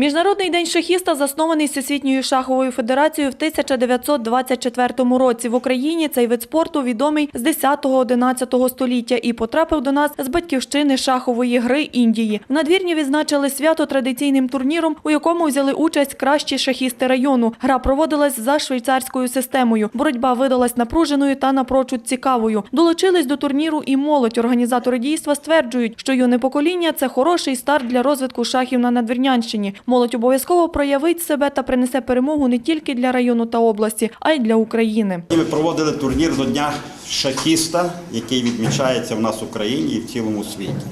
Міжнародний день шахіста заснований Всесвітньою шаховою федерацією в 1924 році. В Україні цей вид спорту відомий з 10-11 століття і потрапив до нас з батьківщини шахової гри Індії. В надвірні відзначили свято традиційним турніром, у якому взяли участь кращі шахісти району. Гра проводилась за швейцарською системою. Боротьба видалась напруженою та напрочуд цікавою. Долучились до турніру і молодь. Організатори дійства стверджують, що юне покоління це хороший старт для розвитку шахів на Надвірнянщині. Молодь обов'язково проявить себе та принесе перемогу не тільки для району та області, а й для України. Ми проводили турнір до Дня шахіста, який відмічається в нас в Україні і в цілому світі.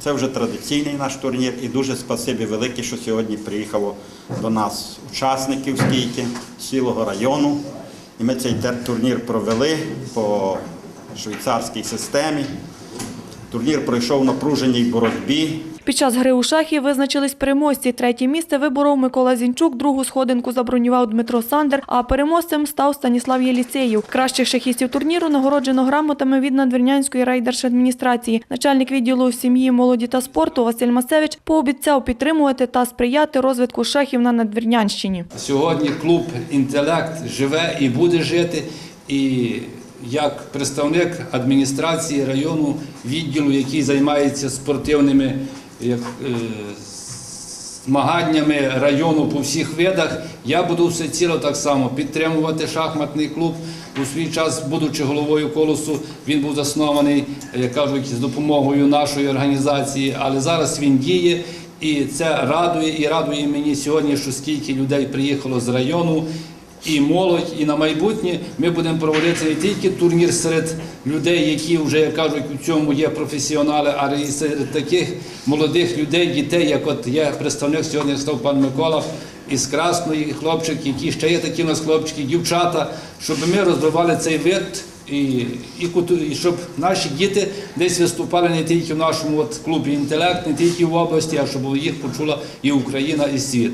Це вже традиційний наш турнір і дуже спасибі велике, що сьогодні приїхало до нас учасників скільки цілого району. І ми цей турнір провели по швейцарській системі. Турнір пройшов в напруженій боротьбі. Під час гри у шахи визначились переможці. Третє місце виборов Микола Зінчук, другу сходинку забронював Дмитро Сандер, а переможцем став Станіслав Єліцеєв. Кращих шахістів турніру нагороджено грамотами від Надвірнянської райдержадміністрації. Начальник відділу сім'ї, молоді та спорту Василь Масевич пообіцяв підтримувати та сприяти розвитку шахів на Надвірнянщині. Сьогодні клуб Інтелект живе і буде жити. І як представник адміністрації району відділу, який займається спортивними як, е, змаганнями району по всіх видах, я буду все ціло так само підтримувати шахматний клуб. У свій час, будучи головою колосу, він був заснований, як кажуть, з допомогою нашої організації, але зараз він діє. І це радує і радує мені сьогодні, що скільки людей приїхало з району, і молодь, і на майбутнє ми будемо проводити не тільки турнір серед людей, які вже як кажуть у цьому є професіонали, але і серед таких молодих людей, дітей, як от є представник сьогодні став пан Микола із Красної, хлопчик, які ще є такі у нас хлопчики, дівчата, щоб ми розвивали цей вид. І, і, і щоб наші діти десь виступали не тільки в нашому от клубі інтелект, не тільки в області, а щоб їх почула і Україна, і світ.